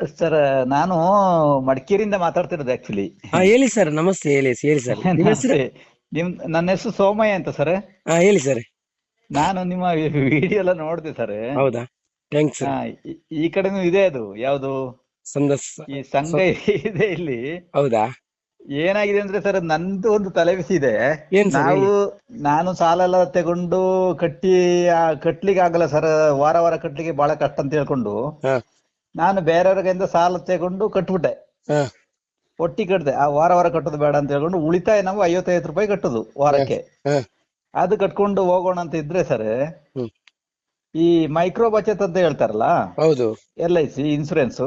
Sir ನಾನು ಮಡಿಕೇರಿಯಿಂದ ಮಾತಾಡ್ತಿರೋದು actually ಹಾ ಹೇಳಿ ಸರ್ ನಮಸ್ತೆ ಹೇಳಿ ಹೇಳಿ ಸರ್ ನಿಮ್ಮ ಹೆಸರು? ನಿಮ್ ನನ್ನ ಹೆಸರು ಸೋಮಯ್ಯ ಅಂತ ಸರ್ ಹಾ ಹೇಳಿ ಸರ್ ನಾನು ನಿಮ್ಮ ವಿಡಿಯೋ ಎಲ್ಲ ನೋಡಿದೆ ಸರ್ ಹೌದಾ? ಥ್ಯಾಂಕ್ಸ್ ಈ ಕಡೆನೂ ಇದೆ ಅದು ಯಾವುದು? ಸಂದಸ್ ಈ ಸಂಘ ಇದೆ ಇಲ್ಲಿ. ಹೌದಾ? ಏನಾಗಿದೆ ಅಂದ್ರೆ ಸರ್ ನಂದು ಒಂದು ತಲೆಬಿಸಿ ಇದೆ. ಏನ್ ನಾವು ನಾನು ಸಾಲ ಎಲ್ಲ ತಗೊಂಡು ಕಟ್ಟಿ ಆ, ಕಟ್ಲಿಕ್ಕೆ ಆಗಲ್ಲ ಸರ್ ವಾರ ವಾರ ಕಟ್ಲಿಕ್ಕೆ ಬಹಳ ಕಷ್ಟ ಅಂತ ಹೇಳ್ಕೊಂಡು. ಹಾ. ನಾನು ಬೇರೆಯವ್ರಿಗಿಂದ ಸಾಲ ತಗೊಂಡು ಕಟ್ಬಿಟ್ಟೆ. ಒಟ್ಟಿ ಕಟ್ಟಿದೆ ಆ ವಾರ ವಾರ ಕಟ್ಟೋದು ಬೇಡ ಅಂತ ಹೇಳ್ಕೊಂಡು ಉಳಿತಾಯ ನಾವು ಐವತ್ತೈದು ರೂಪಾಯಿ ಕಟ್ಟೋದು ವಾರಕ್ಕೆ. ಅದು ಕಟ್ಕೊಂಡು ಹೋಗೋಣ ಅಂತ ಇದ್ರೆ ಸರ್ ಈ ಮೈಕ್ರೋ ಬಚತ್ ಅಂತ ಹೇಳ್ತಾರಲ್ಲ? ಹೌದು. ಎಲ್ ಐ ಸಿ ಇನ್ಸೂರೆನ್ಸ್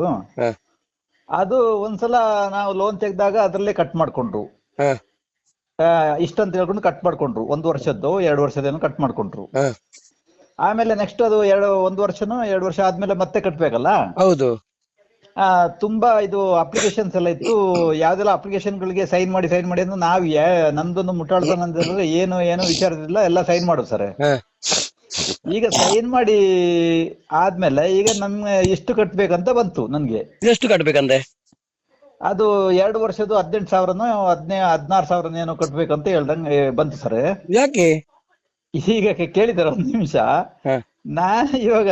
ಅದು ಒಂದ್ಸಲ ನಾವು ಲೋನ್ ತೆಗ್ದಾಗ ಅದ್ರಲ್ಲೇ ಕಟ್ ಮಾಡ್ಕೊಂಡ್ರು. ಇಷ್ಟಂತ ಹೇಳ್ಕೊಂಡು ಕಟ್ ಮಾಡ್ಕೊಂಡ್ರು. ಒಂದ್ ವರ್ಷದ್ದು ಎರಡು ವರ್ಷದೇನೋ ಕಟ್ ಮಾಡ್ಕೊಂಡ್ರು. ಆಮೇಲೆ ನೆಕ್ಸ್ಟ್ ಅದು ಎರಡು ಒಂದು ವರ್ಷನೋ ಎರಡು ವರ್ಷ ಆದ್ಮೇಲೆ ಮತ್ತೆ ಕಟ್ಬೇಕಲ್ಲ? ಹೌದು. ಆ, ತುಂಬಾ ಇದು ಅಪ್ಲಿಕೇಶನ್ಸ್ ಎಲ್ಲ ಇತ್ತು. ಯಾವ್ದೆಲ್ಲ ಅಪ್ಲಿಕೇಶನ್ ಗಳಿಗೆ ಸೈನ್ ಮಾಡಿ ಸೈನ್ ಮಾಡಿ ಅಂದ್ರೆ ನಾವು ಯಾ- ನಮ್ದೊಂದು ಮುಟ್ಟಾಳ್ತನ ಅಂತಂದ್ರೆ ಏನು ಏನು ವಿಚಾರದಿಲ್ಲ ಎಲ್ಲ ಸೈನ್ ಮಾಡು ಸರ್. ಹಾ. ಈಗ ಸೈನ್ ಮಾಡಿ ಆದ್ಮೇಲೆ ಈಗ ನಮ್ಗೆ ಎಷ್ಟು ಕಟ್ಬೇಕಂತ ಬಂತು ನನ್ಗೆ. ಎಷ್ಟು ಕಟ್ಬೇಕಂದ್ರೆ ಅದು ಎರಡು ವರ್ಷದ್ದು ಹದಿನೆಂಟು ಸಾವಿರನೋ ಹದಿನೇ ಹದಿನಾರು ಸಾವಿರ ಏನೋ ಕಟ್ಬೇಕಂತ ಹೇಳ್ದಂಗೆ ಬಂತು ಸರ್. ಯಾಕೆ? ಈಗ ಕೇಳಿದಾರೆ ಒಂದ್ ನಿಮಿಷ. ನಾನು ಇವಾಗ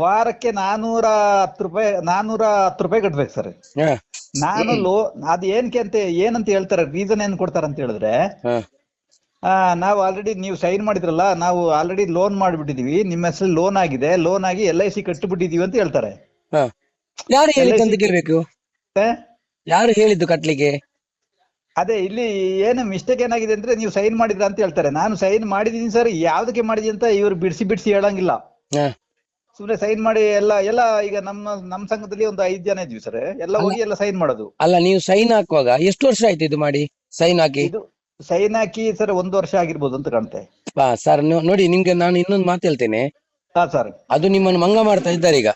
ವಾರಕ್ಕೆ ನಾನೂರ ಹತ್ತು ರೂಪಾಯಿ ನಾನೂರ ಹತ್ತು ರೂಪಾಯಿ ಕಟ್ಬೇಕು ಸರ್. ನಾನು ಲೋ ಅದ್ ಏನ್ಕೆ ಅಂತ ಏನಂತ ಹೇಳ್ತಾರೆ ರೀಸನ್ ಏನ್ ಕೊಡ್ತಾರೆ ಅಂತ ಹೇಳಿದ್ರೆ ನಾವು ಆಲ್ರೆಡಿ ನೀವು ಸೈನ್ ಮಾಡಿದ್ರಲ್ಲ ನಾವು ಆಲ್ರೆಡಿ ಲೋನ್ ಮಾಡ್ಬಿಟ್ಟಿದೀವಿ ನಿಮ್ಮ ಹೆಸರು ಲೋನ್ ಆಗಿದೆ ಲೋನ್ ಆಗಿ ಎಲ್ ಐ ಸಿ ಕಟ್ಟಿಬಿಟ್ಟಿದೀವಿ ಅಂತ ಹೇಳ್ತಾರೆ. ಯಾರು ಹೇಳಿದ್ದು ಅಂತ ಕೇಳ್ಬೇಕು? ಯಾರು ಹೇಳಿದ್ದು ಕಟ್ಲಿಕ್ಕೆ? ಅದೇ ಇಲ್ಲಿ ಏನು ಮಿಸ್ಟೇಕ್ ಏನಾಗಿದೆ ಅಂದ್ರೆ ನೀವು ಸೈನ್ ಮಾಡಿದ್ರ ಅಂತ ಹೇಳ್ತಾರೆ. ನಾನು ಸೈನ್ ಮಾಡಿದೀನಿ ಸರ್ ಯಾವ್ದಕ್ಕೆ ಮಾಡಿದೀನಿ ಅಂತ ಇವ್ರು ಬಿಡಿಸಿ ಬಿಡಿಸಿ ಹೇಳಂಗಿಲ್ಲ. ಸುಮ್ನೆ ಸೈನ್ ಮಾಡಿ ಎಲ್ಲ ಎಲ್ಲ ಈಗ ನಮ್ಮ ನಮ್ಮ ಸಂಘದಲ್ಲಿ ಒಂದು ಐದ್ ಜನ ಇದ್ವಿ ಸರ್ ಎಲ್ಲ ಹೋಗಿ ಎಲ್ಲ ಸೈನ್ ಮಾಡೋದು. ಅಲ್ಲ ನೀವು ಸೈನ್ ಹಾಕುವಾಗ ಎಷ್ಟು ವರ್ಷ ಆಯ್ತು ಇದು ಮಾಡಿ? ಸೈನ್ ಹಾಕಿ? ಇದು ಸೈನ್ ಹಾಕಿ ಸರ್ ಒಂದು ವರ್ಷ ಆಗಿರ್ಬೋದು ಅಂತ ಕಾಣ್ತೆ. ಹಾ ಸರ್ ನೋಡಿ ನಿಮ್ಗೆ ನಾನು ಇನ್ನೊಂದು ಮಾತು ಹೇಳ್ತೇನೆ. ಹಾ ಸರ್ ಅದು ನಿಮ್ಮನ್ನು ಮಂಗ ಮಾಡ್ತಾ ಇದ್ದಾರೆ ಈಗ.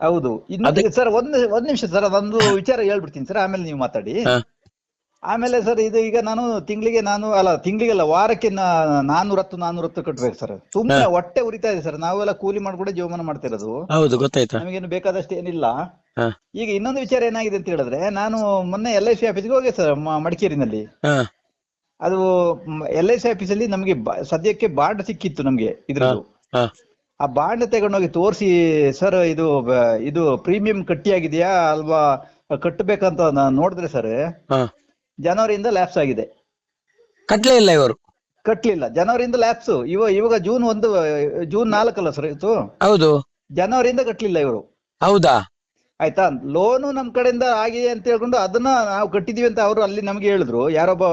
ಹೌದು. ಇನ್ನು ಸರ್ ಒಂದ್ ಒಂದ್ ನಿಮಿಷ ಸರ್ ಅದೊಂದು ವಿಚಾರ ಹೇಳ್ಬಿಡ್ತೀನಿ ಸರ್ ಆಮೇಲೆ ನೀವು ಮಾತಾಡಿ. ಆಮೇಲೆ ಸರ್ ಇದು ಈಗ ನಾನು ತಿಂಗಳಿಗೆ ನಾನು ಅಲ್ಲ ತಿಂಗಳಿಗೆಲ್ಲ ವಾರಕ್ಕೆ ನಾನೂರತ್ತು ನಾನೂರ ಹತ್ತು ನಾನೂರ ಹತ್ತು ಕಟ್ಬೇಕು ಸರ್. ತುಂಬಾ ಹೊಟ್ಟೆ ಉರಿತಾ ಇದೆ ಸರ್. ನಾವೆಲ್ಲ ಕೂಲಿ ಮಾಡ್ಕೊಂಡು ಜೀವಮಾನ ಮಾಡ್ತಿರೋದು. ಹೌದು ಗೊತ್ತಾಯ್ತಾ. ನಮಗೇನು ಬೇಕಾದಷ್ಟು ಏನಿಲ್ಲ. ಈಗ ಇನ್ನೊಂದು ವಿಚಾರ ಏನಾಗಿದೆ ಅಂತ ಹೇಳಿದ್ರೆ ನಾನು ಮೊನ್ನೆ ಎಲ್ ಐ ಸಿ ಆಫೀಸ್ಗೆ ಹೋಗಿ ಸರ್ ಮಡಿಕೇರಿನಲ್ಲಿ. ಅದು ಎಲ್ ಐ ಸಿ ಆಫೀಸಲ್ಲಿ ನಮಗೆ ಸದ್ಯಕ್ಕೆ ಬಾಂಡ್ ಸಿಕ್ಕಿತ್ತು ನಮ್ಗೆ ಇದ್ರದ್ದು. ಆ ಬಾಂಡ್ ತಗೊಂಡೋಗಿ ತೋರಿಸಿ ಸರ್ ಇದು ಇದು ಪ್ರೀಮಿಯಂ ಕಟ್ಟಿಯಾಗಿದೆಯಾ ಅಲ್ವಾ ಕಟ್ಟಬೇಕಂತ ನೋಡಿದ್ರೆ ಸರ್ ಜನವರಿಯಿಂದ ಲ್ಯಾಪ್ಸ್ ಆಗಿದೆ. ಕಟ್ಲೇ ಇಲ್ಲ ಇವರು. ಕಟ್ಲಿಲ್ಲ. ಜನವರಿಯಿಂದ ಲ್ಯಾಪ್ಸ್ ಇವ ಇವಾಗ ಜೂನ್ ಒಂದು ಜೂನ್ ನಾಲ್ಕಲ್ಲ ಸರ್ ಇತ್ತು ಹೌದು. ಜನವರಿಯಿಂದ ಕಟ್ಲಿಲ್ಲ ಇವರು. ಹೌದಾ? ಆಯ್ತಾ? ಲೋನು ನಮ್ ಕಡೆಯಿಂದ ಆಗಿದೆ ಅಂತ ಹೇಳ್ಕೊಂಡು ಅದನ್ನ ನಾವು ಕಟ್ಟಿದೀವಿ ಅಂತ ಅವರು ಅಲ್ಲಿ ನಮ್ಗೆ ಹೇಳಿದ್ರು. ಯಾರೊಬ್ಬ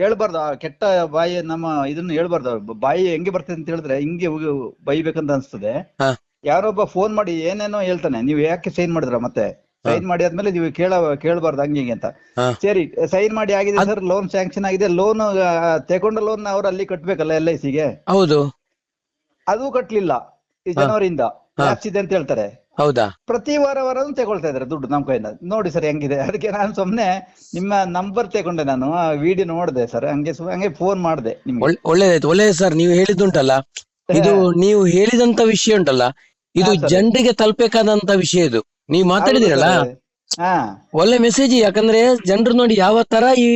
ಹೇಳ್ಬಾರ್ದು. ಆ ಕೆಟ್ಟ ಬಾಯಿ ನಮ್ಮ ಇದನ್ನ ಹೇಳ್ಬಾರ್ದು. ಬಾಯಿ ಹೆಂಗೆ ಬರ್ತದೆ ಅಂತ ಹೇಳಿದ್ರೆ ಹಿಂಗೆ ಬೈಬೇಕಂತ ಅನ್ಸ್ತದೆ. ಯಾರೊಬ್ಬ ಫೋನ್ ಮಾಡಿ ಏನೇನೋ ಹೇಳ್ತಾನೆ. ನೀವು ಯಾಕೆ ಸೈನ್ ಮಾಡಿದ್ರ ಮತ್ತೆ? ಸೈನ್ ಮಾಡಿ ಆದ್ಮೇಲೆ ನೀವು ಕೇಳ ಕೇಳಬಾರ್ದು ಹಂಗೆ ಹಿಂಗೆ ಅಂತ. ಸರಿ ಸೈನ್ ಮಾಡಿ ಆಗಿದೆ ಸರ್ ಲೋನ್ ಸ್ಯಾಂಕ್ಷನ್ ಆಗಿದೆ. ಲೋನ್ ತಗೊಂಡ ಲೋನ್ ಅವ್ರು ಅಲ್ಲಿ ಕಟ್ಬೇಕಲ್ಲ ಎಲ್ ಐ ಸಿಗೆ ಹೌದು. ಅದು ಕಟ್ಲಿಲ್ಲ. ಈ ಜನವರಿಯಿಂದ ಲ್ಯಾಪ್ಸ್ ಇದೆ ಅಂತ ಹೇಳ್ತಾರೆ. ಹೌದಾ? ಪ್ರತಿ ವಾರ ವಾರ ತಗೊಳ್ತಾ ಇದಾರೆ ದುಡ್ಡು ನಮ್ ಕೈಯಿಂದ. ನೋಡಿ ಸರ್ ಹೆಂಗಿದೆ? ಅದಕ್ಕೆ ನಾನು ಸುಮ್ನೆ ನಿಮ್ಮ ನಂಬರ್ ತಗೊಂಡೆ ನಾನು. ವಿಡಿಯೋ ನೋಡಿದೆ ಸರ್ ಹಂಗೆ ಹಂಗೆ ಫೋನ್ ಮಾಡಿದೆ ನಿಮ್ಗೆ. ಒಳ್ಳೇದಾಯ್ತು. ಒಳ್ಳೇದು ಸರ್ ನೀವು ಹೇಳಿದ್ದುಂಟಲ್ಲ? ಇದು ನೀವು ಹೇಳಿದಂತ ವಿಷಯ ಉಂಟಲ್ಲ? ಇದು ಜನರಿಗೆ ತಲುಪಬೇಕಾದಂತ ವಿಷಯ ಇದು. ನೀವು ಮಾತಾಡಿದಿರಲ್ಲ? ಹಾ. ಒಳ್ಳೆ ಮೆಸೇಜ್ ಯಾಕಂದ್ರೆ ಜನರು ನೋಡಿ ಯಾವ ತರ ಈ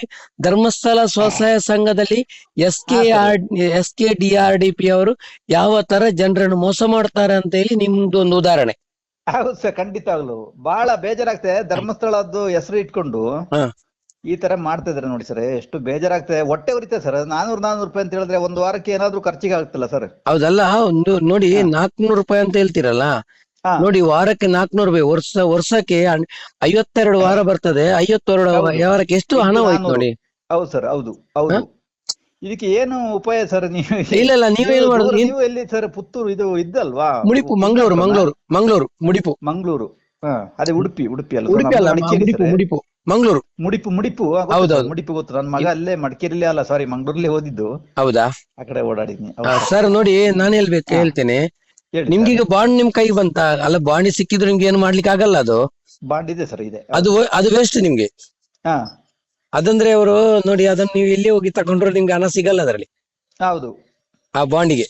ಧರ್ಮಸ್ಥಳ ಸ್ವಸಹಾಯ ಸಂಘದಲ್ಲಿ S K R S K D R D P ಅವರು ಯಾವ ತರ ಜನರನ್ನು ಮೋಸ ಮಾಡ್ತಾರೆ ಅಂತ ಹೇಳಿ ನಿಮ್ದು ಒಂದು ಉದಾಹರಣೆ. ಹೌದು ಸರ್ ಖಂಡಿತವಾಗ್ಲು ಬಹಳ ಬೇಜಾರಾಗ್ತದೆ ಧರ್ಮಸ್ಥಳದ್ದು ಹೆಸರು ಇಟ್ಕೊಂಡು ಈ ತರ ಮಾಡ್ತಾ ಇದಾರೆ ನೋಡಿ ಸರ್ ಎಷ್ಟು ಬೇಜಾರಾಗ್ತದೆ ಹೊಟ್ಟೆ ಉರಿತದೆ ಸರ್ ನಾನೂರ್ ನಾನೂರು ರೂಪಾಯಿ ಅಂತ ಹೇಳಿದ್ರೆ ಒಂದು ವಾರಕ್ಕೆ ಏನಾದ್ರೂ ಖರ್ಚಿಗೆ ಆಗ್ತಿಲ್ಲ ಸರ್. ಹೌದಲ್ಲ ಒಂದು ನೋಡಿ ನಾಲ್ಕುನೂರು ರೂಪಾಯಿ ಅಂತ ಹೇಳ್ತೀರಲ್ಲ ನೋಡಿ ವಾರಕ್ಕೆ ನಾಲ್ಕುನೂರು ರೂಪಾಯಿ ವರ್ಷ ವರ್ಷಕ್ಕೆ ಐವತ್ತೆರಡು ವಾರ ಬರ್ತದೆ ಐವತ್ತೆರಡು ವಾರಕ್ಕೆ ಎಷ್ಟು ಹಣ ಹೋಯ್ತು ನೋಡಿ. ಹೌದು ಸರ್ ಹೌದು ಹೌದು. ಇದಕ್ಕೆ ಏನು ಉಪಾಯ ಸರ್ ನೀವು? ಇಲ್ಲ ಇಲ್ಲ ನೀವೇನ್ ಮಾಡುದು? ನೀವು ಎಲ್ಲಿ ಸರ್ ಪುತ್ತೂರು ಇದು ಇದ್ದಲ್ವಾ? ಮುಡಿಪು ಮಂಗಳೂರು ಮಂಗಳೂರು ಮಂಗಳೂರು ಮುಡಿಪು. ಮಂಗಳೂರು. ಅದೇ ಉಡುಪಿ ಉಡುಪಿ ಅಲ್ಲ ಉಡುಪಿ ಅಲ್ಲ ಮುಡಿಪು ಮುಡಿಪು ಮಂಗಳೂರು. ಮುಡಿಪು ಮುಡಿಪು ಹೌದೌದು. ಮುಡಿಪು ಗೊತ್ತು. ನನ್ನ ಮಗ ಅಲ್ಲೇ ಮಡಿಕೇರಿಲಿ ಅಲ್ಲ ಸಾರಿ ಮಂಗಳೂರಲ್ಲಿ ಓದಿದ್ದು. ಹೌದಾ? ಆ ಕಡೆ ಓಡಾಡಿದ್ನಿ. ಸರ್. ನೋಡಿ ನಾನು ಹೇಳ್ಬೇಕು ಹೇಳ್ತೇನೆ. ಹೇಳಿ ನಿಮ್ಗೆ ಈಗ ಬಾಂಡ್ ನಿಮ್ ಕೈ ಬಂತ? ಅಲ್ಲ ಬಾಂಡ್ ಸಿಕ್ಕಿದ್ರು ನಿಮ್ಗೆ ಏನು ಮಾಡ್ಲಿಕ್ಕೆ ಆಗಲ್ಲ ಅದು? ಬಾಂಡ್ ಇದೆ ಸರ್ ಇದೆ. ಅದು ಅದು ವೇಸ್ಟ್ ನಿಮ್ಗೆ? ಹಾ. ಅದಂದ್ರೆ ಅವರು ನೋಡಿ ಅದನ್ನ ನೀವು ಎಲ್ಲಿ ಹೋಗಿ ತಗೊಂಡ್ರು ನಿಮ್ಗೆ ಹಣ ಸಿಗಲ್ಲ ಅದರಲ್ಲಿ? ಹೌದು. ಆ ಬಾಂಡಿಗೆ?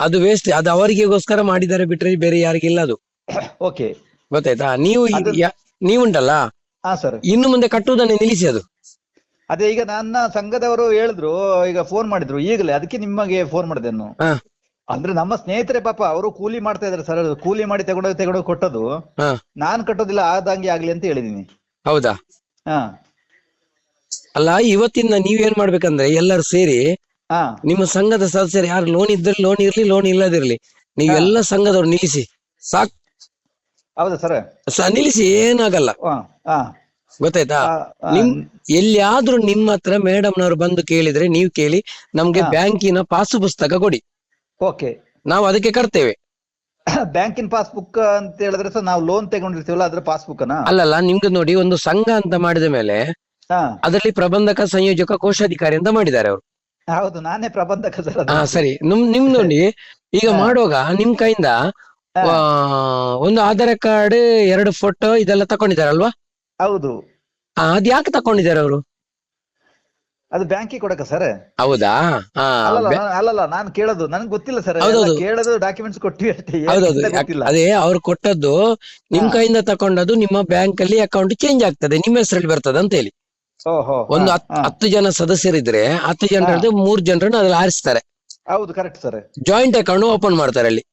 ಅದು ವೇಸ್ಟ್ ಅದು ಅವರಿಗೆಗೋಸ್ಕರ ಮಾಡಿದ್ದಾರೆ ಬಿಟ್ರೆ ಬೇರೆ ಯಾರಿಗಿಲ್ಲ ಅದು? ಓಕೆ. ಗೊತ್ತಾಯ್ತಾ? ನೀವು ನೀವುಂಟಲ್ಲ? ಇನ್ನು ಮುಂದೆ ಕಟ್ಟುವುದನ್ನೇ ನಿಲ್ಲಿಸಿ ಅದು? ಅದೇ ಈಗ ನನ್ನ ಸಂಘದವರು ಹೇಳಿದ್ರು ಈಗ ಫೋನ್ ಮಾಡಿದ್ರು ಈಗಲೇ ಅದಕ್ಕೆ ನಿಮಗೆ ಫೋನ್ ಮಾಡಿದೆ ಅಂದ್ರೆ ನಮ್ಮ ಸ್ನೇಹಿತರೆ ಪಾಪ ಅವರು ಕೂಲಿ ಮಾಡ್ತಾ ಇದಾರೆ ಸರ್ ಕೂಲಿ ಮಾಡಿ ತಗೊಂಡೋಗಿ ತಗೊಂಡೋಗಿ ಕೊಟ್ಟದು ಹಾ. ನಾನ್ ಕಟ್ಟೋದಿಲ್ಲ ಆದಂಗೆ ಆಗ್ಲಿ ಅಂತ ಹೇಳಿದೀನಿ. ಹೌದಾ? ಹಾ. ಅಲ್ಲ ಇವತ್ತಿಂದ ನೀವೇನ್ ಮಾಡ್ಬೇಕಂದ್ರೆ ಎಲ್ಲರೂ ಸೇರಿ ಹಾ. ನಿಮ್ಮ ಸಂಘದ ಸದಸ್ಯರು ಯಾರು ಲೋನ್ ಇದ್ದಲ್ಲಿ ಲೋನ್ ಇರ್ಲಿ ಲೋನ್ ಇಲ್ಲದಿರ್ಲಿ ನೀವೆಲ್ಲ ಸಂಘದವ್ರು ನಿಲ್ಲಿಸಿ. ಸಾಕ್. ಹೌದಾ ಸರ್? ಸ- ನಿಲ್ಲಿಸಿ ಏನಾಗಲ್ಲ. ಹಾ ಗೊತ್ತಾಯ್ತಾ? ನಿಮ್ ಎಲ್ಲಿಯಾದ್ರೂ ನಿಮ್ಮ ಹತ್ರ ಮೇಡಮ್ನವ್ರು ಬಂದು ಕೇಳಿದ್ರೆ ನೀವು ಕೇಳಿ ನಮ್ಗೆ ಬ್ಯಾಂಕಿನ ಪಾಸು ಪುಸ್ತಕ ಕೊಡಿ. ಓಕೆ ನಾವು ಅದಕ್ಕೆ ಕಟ್ತೇವೆ. ಬ್ಯಾಂಕಿನ ಪಾಸ್ಬುಕ್ ಅಂತ ಹೇಳಿದ್ರೆ ಸರ್ ನಾವು ಲೋನ್ ತಗೊಂಡಿರ್ತೀವಲ್ಲ ಅದ್ರ ಪಾಸ್ಬುಕ್ನ ಅಲ್ಲಲ್ಲ ನಿಮ್ಗೆ ನೋಡಿ ಒಂದು ಸಂಘ ಅಂತ ಮಾಡಿದ ಮೇಲೆ ಹಾ. ಅದರಲ್ಲಿ ಪ್ರಬಂಧಕ ಸಂಯೋಜಕ ಕೋಶಾಧಿಕಾರಿ ಅಂತ ಮಾಡಿದ್ದಾರೆ ಅವರು. ಹೌದು ನಾನೇ ಪ್ರಬಂಧಕ ಸರ್ ಹಾ ಸರಿ. ನಿಮ್ ನಿಮ್ ನೋಡಿ. ಈಗ ಹಾ. ಮಾಡುವಾಗ ನಿಮ್ ಕೈಯಿಂದ ಆ, ಒಂದು ಆಧಾರ್ ಕಾರ್ಡ್ ಎರಡು ಫೋಟೋ ಇದೆಲ್ಲ ತಕೊಂಡಿದ್ದಾರಲ್ವಾ? ಹೌದು. ಆ, ಅದ್ ಯಾಕೆ ತಕೊಂಡಿದ್ದಾರೆ ಅವರು? ಅದು ಬ್ಯಾಂಕಿಗೆ ಕೊಡಕ ಸರ್ ಹೌದಾ? ಹಾ ಅಲ್ಲಲ್ಲ ನಾನ್- ಅಲ್ಲಲ್ಲ ನಾನು ಕೇಳೋದು ನನಗೆ ಗೊತ್ತಿಲ್ಲ ಸರ್ ಹೌದೌದು. ಕೇಳೋದು ಡಾಕ್ಯುಮೆಂಟ್ಸ್ ಕೊಟ್ಟಿವಿ ಅಷ್ಟೇ ಏನ್ ಹೌದೌದು. ಅಂತ ಯಾಕ್- ಗೊತ್ತಿಲ್ಲ. ಅದೇ ಅವ್ರು ಕೊಟ್ಟದ್ದು ನಿಮ್ ಕೈಯಿಂದ ತಕೊಂಡದ್ದು ನಿಮ್ಮ ಬ್ಯಾಂಕ್ ಅಲ್ಲಿ ಅಕೌಂಟ್ ಚೇಂಜ್ ಆಗ್ತದೆ ನಿಮ್ಮ ಹೆಸರಲ್ಲಿ ಬರ್ತದೆ ಅಂತ ಹೇಳಿ. ಓಹೋ ಒಂದು ಹಾ, ಹತ್- ಹಾ. ಹತ್ತು ಜನ ಸದಸ್ಯರಿದ್ರೆ ಹತ್ತು ಜನರದ್ದು ಮೂರ್ ಜನರನ್ನ ಅದ್ರಲ್ಲಿ ಆರಿಸ್ತಾರೆ. ಹೌದು correct sir joint account open ಮಾಡ್ತಾರೆ ಅಲ್ಲಿ.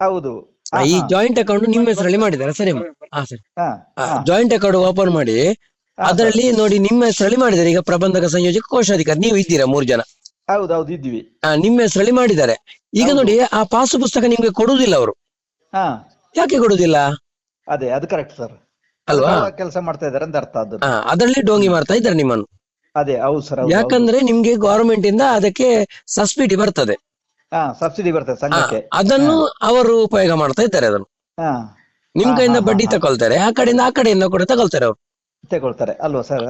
ಹೌದು. ಆ, ಈ ಜಾಯಿಂಟ್ ಅಕೌಂಟ್ ನಿಮ್ಮ ಹೆಸರಲ್ಲಿ ಮಾಡಿದ್ದಾರೆ ಸರಿ ಅಮ್ಮ? ಹಾ ಸರಿ ಹಾ, ಹಾ, ಜಾಯಿಂಟ್ ಅಕೌಂಟ್ ಓಪನ್ ಮಾಡಿ ಅದರಲ್ಲಿ ನೋಡಿ ನಿಮ್ಮ ಹೆಸರಲ್ಲಿ ಮಾಡಿದ್ದಾರೆ. ಈಗ ಪ್ರಬಂಧಕ ಸಂಯೋಜಕ ಕೋಶಾಧಿಕಾರಿ. ನೀವು ಇದ್ದೀರಾ ಮೂರ್ ಜನ? ಹೌದು ಹೌದು ಇದ್ವಿ ಆ, ನಿಮ್ಮ ಹೆಸರಲ್ಲಿ ಮಾಡಿದ್ದಾರೆ. ಈಗ ನೋಡಿ ಆ ಪಾಸು ಪುಸ್ತಕ ನಿಮ್ಗೆ ಕೊಡುವುದಿಲ್ಲ ಅವರು? ಹಾ. ಯಾಕೆ ಕೊಡುವುದಿಲ್ಲ ಅದೇ ಅದು ಕರೆಕ್ಟ್ ಸರ್ ಅಲ್ವಾ? ಕೆಲಸ ಮಾಡ್ತಾ ಇದಾರೆ ಅಂತ ಅರ್ಥ ಅದು ಅದರಲ್ಲಿ ಡೋಂಗಿ ಮಾಡ್ತಾ ಇದ್ದಾರೆ ನಿಮ್ಮನ್ನು. ಅದೇ ಹೌದು ಸರ್ ಯಾಕಂದ್ರೆ ನಿಮ್ಗೆ ಗವರ್ಮೆಂಟ್ ಇಂದ ಅದಕ್ಕೆ ಸಬ್ಸಿಡಿ ಬರ್ತದೆ. ಹಾ ಸಬ್ಸಿಡಿ ಬರ್ತದೆ ಆ, ಸಂಘಕ್ಕೆ. ಅದನ್ನು ಅವರು ಉಪಯೋಗ ಮಾಡ್ತಾ ಇದ್ದಾರೆ ಅದನ್ನು. ಹಾ. ನಿಮ್ ಕೈಯಿಂದ ಬಡ್ಡಿ. ತಗೊಳ್ತಾರೆ. ಆ ಕಡೆಯಿಂದ ಆ ಕಡೆಯಿಂದ ಕೂಡ ತಗೊಳ್ತಾರೆ ಅವರು. ತಗೊಳ್ತಾರೆ. ಅಲ್ವಾ ಸರ್?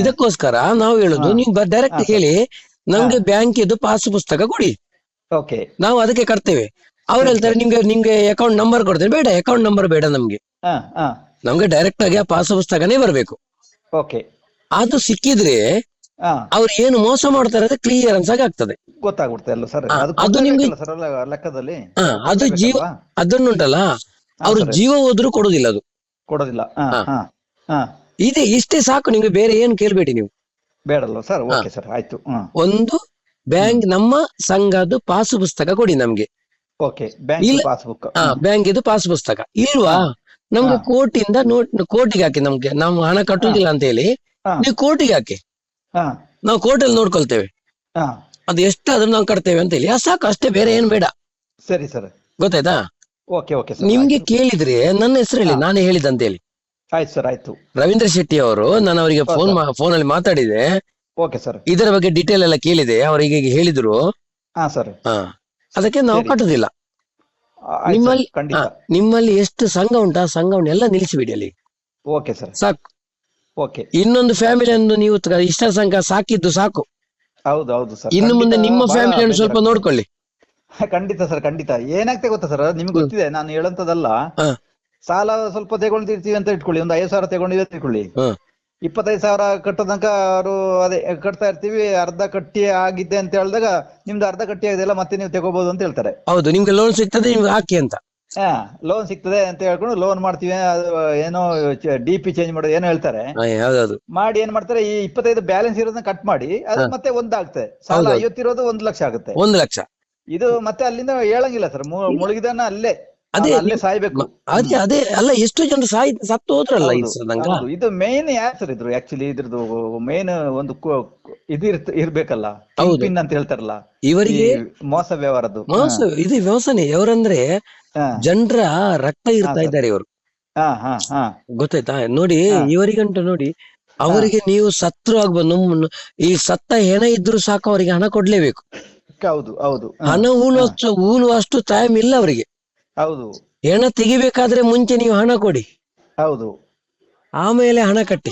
ಇದಕ್ಕೋಸ್ಕರ ನಾವು ಹೇಳುದು ನೀವು ಡೈರೆಕ್ಟ್ ಹೇಳಿ ನಮ್ಗೆ ಬ್ಯಾಂಕ್ ಇದು ಪಾಸ್ ಪುಸ್ತಕ ಕೊಡಿ. ಓಕೆ. ನಾವು ಅದಕ್ಕೆ ಕಟ್ತೇವೆ. ಅವ್ರು ಹೇಳ್ತಾರೆ ನಿಮ್ಗೆ ನಿಮ್ಗೆ ಅಕೌಂಟ್ ನಂಬರ್ ಕೊಡ್ತೇನೆ. ಬೇಡ ಅಕೌಂಟ್ ನಂಬರ್ ಬೇಡ ನಮ್ಗೆ. ನಮ್ಗೆ ಡೈರೆಕ್ಟ್ ಆಗಿ ಆ ಪಾಸ್ ಪುಸ್ತಕನೇ ಬರಬೇಕು. ಓಕೆ. ಅದು ಸಿಕ್ಕಿದ್ರೆ ಅವ್ರು ಏನು ಮೋಸ ಮಾಡ್ತಾರೆ ಅದು ಕ್ಲಿಯರೆನ್ಸ್ ಆಗಿ ಆಗ್ತದೆ. ಗೊತ್ತಾಗ್ಬಿಡುತ್ತೆ ಅಲ್ಲ ಸರ್? ಅದು ನಿಮ್ಗೆ- ಲೆಕ್ಕದಲ್ಲಿ? ಅದು ಜೀವ? ಅದನ್ನುಂಟಲ್ಲ ಅವ್ರು ಜೀವ ಹೋದ್ರು ಕೊಡೋದಿಲ್ಲ ಅದು. ಕೊಡೋದಿಲ್ಲ. ಇದೆ ಇಷ್ಟೇ ಸಾಕು ನಿಮ್ಗೆ ಬೇರೆ ಏನು ಕೇಳಬೇಡಿ ನೀವು. ಬೇಡಲ್ಲ ಸರ್ ಓಕೆ ಸರ್ ಆಯ್ತು ಹಾ ಒಂದು ಬ್ಯಾಂಕ್ ನಮ್ಮ ಸಂಘದ್ದು ಪಾಸ್ ಪುಸ್ತಕ ಕೊಡಿ ನಮ್ಗೆ. ಓಕೆ ಬ್ಯಾಂಕ್ ಇಲ್ಲ. ಪಾಸ್ಬುಕ್. ಹಾ ಬ್ಯಾಂಕ್ ಇದು ಪಾಸ್ ಪುಸ್ತಕ ಇಲ್ವಾ ನಮ್ಗೆ ಹಾ. ಕೋರ್ಟಿಂದ ನೋಟ್ ಕೋರ್ಟಿಗೆ ಹಾಕಿ ನಮ್ಗೆ ನಾವು ಹಣ ಕಟ್ಟುದಿಲ್ಲ ಅಂತ ಹೇಳಿ ಹಾ. ನೀವು ಕೋರ್ಟಿಗೆ ಹಾಕಿ. ಹಾ. ನಾವು ಕೋರ್ಟಲ್ಲಿ ನೋಡ್ಕೊಳ್ತೇವೆ. ಹಾ. ಅದು ಎಷ್ಟಾದ್ರೂ ನಾವು ಕಟ್ತೇವೆ ಅಂತ ಹೇಳಿ ಆ ಸಾಕು ಅಷ್ಟೇ ಬೇರೆ ಏನು ಬೇಡ. ಸರಿ ಸರ್. ಗೊತ್ತಾಯ್ತಾ? ಓಕೆ ಓಕೆ ಸರ್ ನಿಮ್ಗೆ ಕೇಳಿದ್ರೆ ನನ್ನ ಹೆಸರಲ್ಲಿ ಹಾ. ನಾನೇ ಹೇಳಿದಂತ ಹೇಳಿ ಆಯ್ತು ಸರ್ ಆಯ್ತು. ರವೀಂದ್ರ ಶೆಟ್ಟಿ ಅವರು ನಾನು ಅವರಿಗೆ ಫೋನ್. ಫೋನ್ ಅಲ್ಲಿ ಮಾತಾಡಿದೆ. Okay sir. ಇದರ ಬಗ್ಗೆ ಡೀಟೇಲ್ ಎಲ್ಲ ಕೇಳಿದೆ. ಅವರಿಗೆ ಈಗ ಹೇಳಿದ್ರು. ಹಾ ಸರ್. ಹಾ. ಅದಕ್ಕೆ ನಾವು. ಕಟ್ಟುದಿಲ್ಲ ಆಯ್ತು ನಿಮ್ಮಲ್ಲಿ ಖಂಡಿತ. ಹಾ, ನಿಮ್ಮಲ್ಲಿ ಎಷ್ಟು ಸಂಘ ಉಂಟಾ ಸಂಘವನ್ನು ಎಲ್ಲ ನಿಲ್ಲಿಸಿಬಿಡಿ ಅಲ್ಲಿ. Okay sir. ಸಾಕು. ಓಕೆ. ಇನ್ನೊಂದು ಫ್ಯಾಮಿಲಿ ಅನ್ನು ನೀವು ತ- ಇಷ್ಟ ಸಂಘ ಸಾಕಿದ್ದು ಸಾಕು. ಹೌದು ಹೌದು ಸರ್. ಇನ್ನು ಮುಂದೆ ನಿಮ್ಮ ಫ್ಯಾಮಿಲಿ ಅನ್ನು ಸ್ವಲ್ಪ ನೋಡ್ಕೊಳ್ಳಿ. ಖಂಡಿತ ಸರ್ ಖಂಡಿತ. ಏನಾಗ್ತದೆ ಗೊತ್ತಾ ಸರ್? ನಿಮ್ಗೆ ಗೊತ್ತಿದೆ ನಾನು ಹೇಳಂತದಲ್ಲ ಹಾ. ಸಾಲ ಸ್ವಲ್ಪ ತಗೊಂಡಿರ್ತೀವಿ ಅಂತ ಇಟ್ಕೊಳ್ಳಿ. ಒಂದು ಐದು ಸಾವಿರ ತಗೊಂಡಿವಿ ಅಂತ ಇಟ್ಕೊಳ್ಳಿ. ಇಪ್ಪತ್ತೈದು ಸಾವಿರ ಕಟ್ಟೋದನಕ ಅವರು ಅದೇ ಕಟ್ತಾ ಇರ್ತೀವಿ. ಅರ್ಧ ಕಟ್ಟಿ ಆಗಿದೆ ಅಂತ ಹೇಳಿದಾಗ ನಿಮ್ದು ಅರ್ಧ ಕಟ್ಟಿ ಆಗಿದೆಲ್ಲ ಮತ್ತೆ ನೀವು ತಗೋಬಹುದು ಅಂತ ಹೇಳ್ತಾರೆ. ಹೌದು ನಿಮ್ಗೆ ಲೋನ್ ಸಿಗ್ತದೆ ನಿಮ್ಗೆ ಹಾಕಿ ಅಂತ. ಹಾ ಲೋನ್ ಸಿಗ್ತದೆ ಅಂತ ಹೇಳ್ಕೊಂಡು ಲೋನ್ ಮಾಡ್ತೀವಿ. ಅದು ಏನೋ ಡಿ ಪಿ ಚೇಂಜ್ ಮಾಡೋದು ಏನೋ ಹೇಳ್ತಾರೆ. ಮಾಡಿ ಏನ್ ಮಾಡ್ತಾರೆ ಈ ಇಪ್ಪತ್ತೈದು ಬ್ಯಾಲೆನ್ಸ್ ಇರೋದನ್ನ ಕಟ್ ಮಾಡಿ ಅದು. ಮತ್ತೆ ಒಂದಾಗ್ತದೆ. ಸಾಲ. ಐವತ್ತಿರೋದು ಒಂದ್ ಲಕ್ಷ ಆಗುತ್ತೆ. ಒಂದ್ ಲಕ್ಷ. ಇದು ಮತ್ತೆ ಅಲ್ಲಿಂದ ಹೇಳಂಗಿಲ್ಲ ಸರ್. ಮುಳುಗಿದನ ಅಲ್ಲೇ ಅದೇ ಅಲ್ಲೇ ಸಾಯ್ಬೇಕು. ಅದೇ ಅದೇ ಅಲ್ಲ ಎಷ್ಟು ಜನರು ಸಾಯ್ ಸತ್ತು ಹೋದ್ರಲ್ಲ ಈ ಹೌದು, ಸದಂಗ ಇದು ಮೇನ್ ಯಾರು ಇದ್ರು ಆಕ್ಚುಲಿ ಇದ್ರದ್ದು ಮೇನ್ ಒಂದು ಇದು ಇರ್ಬೇಕಲ್ಲ. ಪಿನ್ ಅಂತ ಹೇಳ್ತಾರಲ್ಲ ಇವರಿಗೆ ಮೋಸ ವ್ಯವಹಾರದ್ದು. ಮೋಸ ಇದು ವ್ಯವಸನೆ ಇವರಂದ್ರೆ ಜನರ ರಕ್ತ ಇರ್ತಾ. ಇದ್ದಾರೆ ಇವರು. ಹಾ ಹಾ ಹಾ. ಗೊತ್ತಾಯ್ತಾ? ನೋಡಿ ಇವರಿಗಂಟ ನೋಡಿ ಅವರಿಗೆ ನೀವು ಸತ್ರು ಆಗ್ಬೋದು ನಮ್ಮ ಈ ಸತ್ತ ಹೆಣ ಇದ್ರು ಸಾಕು ಅವರಿಗೆ ಹಣ ಕೊಡ್ಲೇಬೇಕು. ಹೌದು ಹೌದು. ಹಣ ಊನುವಷ್ಟು ಊನುವಷ್ಟು ಟೈಮ್ ಇಲ್ಲ ಅವರಿಗೆ. ಹೌದು. ಹೆಣ ತೆಗಿಬೇಕಾದ್ರೆ ಮುಂಚೆ ನೀವು ಹಣ ಕೊಡಿ. ಹೌದು. ಆಮೇಲೆ ಹಣ ಕಟ್ಟಿ.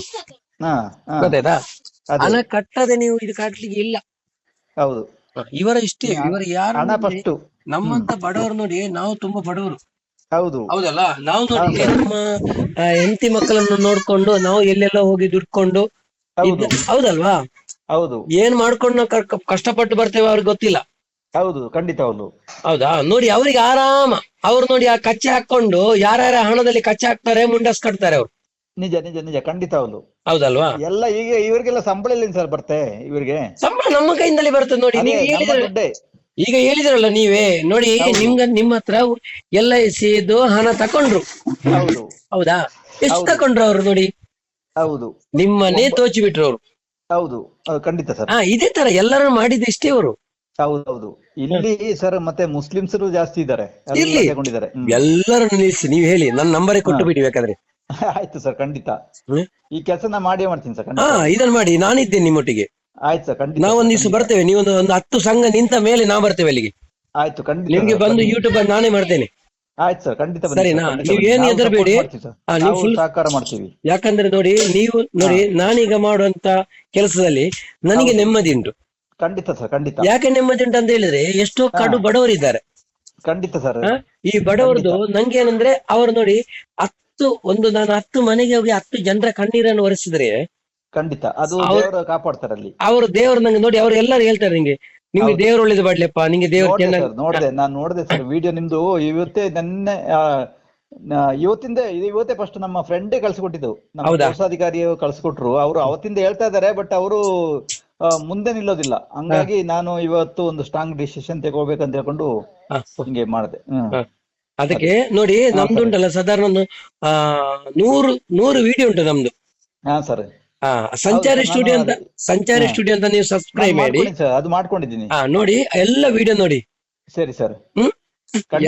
ಹಾ ಹಾ. ಗೊತ್ತಾಯ್ತಾ? ಅದೇ, ಹಣ ಕಟ್ಟದೆ ನೀವು ಇದು ಕಟ್ಲಿಕ್ಕೆ ಇಲ್ಲ. ಹೌದು. ಇವರ ಇಷ್ಟೇ ಇವರು ಯಾರು ಹಣ ಫಸ್ಟ್ ನಮ್ಮಂತ ಬಡವರು ನೋಡಿ ನಾವು ತುಂಬಾ ಬಡವರು. ಹೌದು. ಹೌದಲ್ಲ? ನಾವು ನೋಡಿ ನಮ್ಮ ಆ, ಹೆಂಡತಿ ಮಕ್ಕಳನ್ನು ನೋಡ್ಕೊಂಡು ನಾವು ಎಲ್ಲೆಲ್ಲ ಹೋಗಿ ದುಡ್ಕೊಂಡು ಹೌದು. ಇದ್ದ- ಹೌದಲ್ವಾ? ಹೌದು. ಏನ್ ಮಾಡ್ಕೊಂಡು ನಾವು ಕ- ಕಷ್ಟಪಟ್ಟು ಬರ್ತೇವೆ ಅವ್ರಿಗೆ ಗೊತ್ತಿಲ್ಲ. ಹೌದು ಖಂಡಿತ ಹೌದು. ಹೌದಾ? ನೋಡಿ ಅವ್ರಿಗೆ ಆರಾಮ. ಅವ್ರು ನೋಡಿ ಆ ಕಚ್ಚೆ ಹಾಕೊಂಡು ಯಾರ್ಯಾರ ಹಣದಲ್ಲಿ ಕಚ್ಚೆ ಹಾಕ್ತಾರೆ ಮುಂಡಸ್ ಕಟ್ತಾರೆ ಅವ್ರು. ನಿಜ ನಿಜ ನಿಜ. ಖಂಡಿತ ಹೌದು. ಹೌದಲ್ವಾ? ಎಲ್ಲ ಈಗ ಇವ್ರಿಗೆಲ್ಲ ಸಂಬಳ ಎಲ್ಲಿಂದ ಸರ್ ಬರ್ತೆ ಇವ್ರಿಗೆ. ಸಂಬಳ ನಮ್ಮ ಕೈಯಿಂದಲೇ ಬರ್ತದೆ ನೋಡಿ ಅದೇ ನೀವು ನಮ್ಮ ಹೇಳಿದ್ರೆ ದುಡ್ಡೇ. ಈಗ ಹೇಳಿದ್ರಲ್ಲ ನೀವೇ ನೋಡಿ. ನಿಮ್ಗ ನಿಮ್ಮ ಹತ್ರ ಎಲ್ಲ ಐ ಸಿದು ಹಣ ತಕೊಂಡ್ರು. ಹೌದು. ಹೌದಾ? ಎಷ್ಟು ತಕೊಂಡ್ರು ಅವ್ರು ನೋಡಿ? ಹೌದು. ನಿಮ್ಮನ್ನೇ ತೋಚಿ ಬಿಟ್ರು ಅವ್ರು. ಹೌದು. ಅದು ಖಂಡಿತ ಸರ್. ಹಾ ಇದೇ ತರ ಎಲ್ಲರೂ ಮಾಡಿದ ಇಷ್ಟೇ ಅವರು ಹೌದು ಹೌದು ಇಲ್ಲಿ ಸರ್ ಮತ್ತೆ ಮುಸ್ಲಿಮ್ಸರು ಜಾಸ್ತಿ ಇದ್ದಾರೆ ಎಲ್ಲ. ತಗೊಂಡಿದ್ದಾರೆ ಹ್ಮ್. ಎಲ್ಲರನ್ನು ನಿಲ್ಲಿಸಿ ನೀವ್ ಹೇಳಿ ನನ್ನ ನಂಬರೇ ಕೊಟ್ಟು ಬಿಡಿ ಬೇಕಾದ್ರೆ ಆಯ್ತು ಸರ್ ಖಂಡಿತ ಹ್ಮ್? ಈ ಕೆಲಸ ನಾ ಮಾಡೇ ಮಾಡ್ತೀನಿ ಸರ್ ಹಾ ಖಂಡಿತ ಇದನ್ನ ಮಾಡಿ ನಾನಿದ್ದೇನೆ ನಿಮ್ಮೊಟ್ಟಿಗೆ ಆಯ್ತು ಸರ್ ಖಂಡಿತ ನಾವ್ ಒಂದ್ ಸರ್, ದಿವಸ ಬರ್ತೇವೆ ನೀವೊಂದು ಒಂದು ಹತ್ತು ಸಂಘ ನಿಂತ ಮೇಲೆ ನಾ ಬರ್ತೇವೆ ಅಲ್ಲಿಗೆ ಆಯ್ತು ಖಂಡಿತ ನಿಮ್ಗೆ ಸರ್, ಬಂದು. ಯೂಟ್ಯೂಬ್ ಅಲ್ಲಿ ನಾನೇ ಮಾಡ್ತೇನೆ ಆಯ್ತು ಸರ್ ಖಂಡಿತ ಬನ್ನಿ ಸರಿನಾ? ಸರ್, ಖಂಡಿತ ನೀವು ಬನ್ನಿ. ಏನು ನಾವು ಹೆದರ್ಬೇಡಿ. ಮಾಡ್ತೀವಿ ಸರ್. ನೀವು ನಾವು full- ಸಹಕಾರ ಮಾಡ್ತೀವಿ ಯಾಕಂದ್ರೆ ನೋಡಿ ನೀವು ನೋಡಿ ನಾನೀಗ ಮಾಡುವಂತ ಕೆಲಸದಲ್ಲಿ ನನಗೆ ನೆಮ್ಮದಿ ಉಂಟು ಖಂಡಿತ ಸರ್ ಖಂಡಿತ. ಯಾಕೆ ನೆಮ್ಮದಿ ಉಂಟು ಅಂತ ಹೇಳಿದ್ರೆ ಎಷ್ಟೋ ಕಡು ಬಡವರು ಬಡವರಿದ್ದಾರೆ. ಖಂಡಿತ ಸರ್. ಈ ಬಡವರದು ನಂಗೆ ಏನಂದ್ರೆ ಅವರು ನೋಡಿ ಹತ್ತು ಒಂದು ನಾನು ಹತ್ತು ಮನೆಗೆ ಹೋಗಿ ಹತ್ತು ಜನರ ಕಣ್ಣೀರನ್ನು ಒರೆಸಿದ್ರೆ ಖಂಡಿತ. ಅದು ದೇವರು ಕಾಪಾಡ್ತಾರೆ ಅಲ್ಲಿ. ಅವರು ದೇವರು ನಂಗೆ ನೋಡಿ ಅವ್ರು ಎಲ್ಲರೂ ಹೇಳ್ತಾರೆ ನಿಂಗೆ ನಿಮ್ಗೆ ದೇವ್ರ ಒಳ್ಳೇದು ಮಾಡ್ಲಪ್ಪ ನಿಂಗೆ ದೇವ್ರು ನೋಡ್ದೆ ಚೆನ್ನಾಗಿ ನೋಡಿದೆ ನೋಡ್ದೆ ನಾನ್ ನೋಡ್ದೆ ಸರ್ ವಿಡಿಯೋ ನಿಮ್ದು. ಇವತ್ತೇ ನೆನ್ನೆ ಇವತ್ತಿಂದ ಇವತ್ತೇ ಫಸ್ಟ್ ನಮ್ಮ ಫ್ರೆಂಡ್ ಕಳ್ಸಿಕೊಟ್ಟಿದ್ದು. ನಮ್ಮ? ಕೋಶಾಧಿಕಾರಿ ಕಳ್ಸಿಕೊಟ್ರು. ಅವರು ಅವತ್ತಿಂದ ಹೇಳ್ತಾ ಇದಾರೆ ಬಟ್ ಅವರು ಮುಂದೆ ನಿಲ್ಲೋದಿಲ್ಲ. ಹಂಗಾಗಿ ನಾನು ಇವತ್ತು ಒಂದು ಸ್ಟ್ರಾಂಗ್ ಡಿಸಿಷನ್ ತಗೋಬೇಕಂತ ಹೇಳ್ಕೊಂಡು. ಹಿಂಗೆ ಮಾಡಿದೆ. ಅದಕ್ಕೆ ನೋಡಿ ನಮ್ದುಂಟಲ್ಲ ನಮ್ದು. ಉಂಟಲ್ಲ ಸಾಧಾರಣ ಒಂದು ನೂರು ನೂರು ವಿಡಿಯೋ ಉಂಟು ನಮ್ದು. ಹಾ ಸರ್. ಸಂಚಾರಿ ಸ್ಟುಡಿಯೋ ಅಂತ ಸಂಚಾರಿ. ಸ್ಟುಡಿಯೋ ಅಂತ ನೀವು ಸಬ್ಸ್ಕ್ರೈಬ್ ಮಾಡಿ. ಅದು ಮಾಡ್ಕೊಂಡಿದ್ದೀನಿ. ನೋಡಿ ಎಲ್ಲ ವಿಡಿಯೋ ನೋಡಿ. ಸರಿ ಸರ್. ಹ್ಮ್?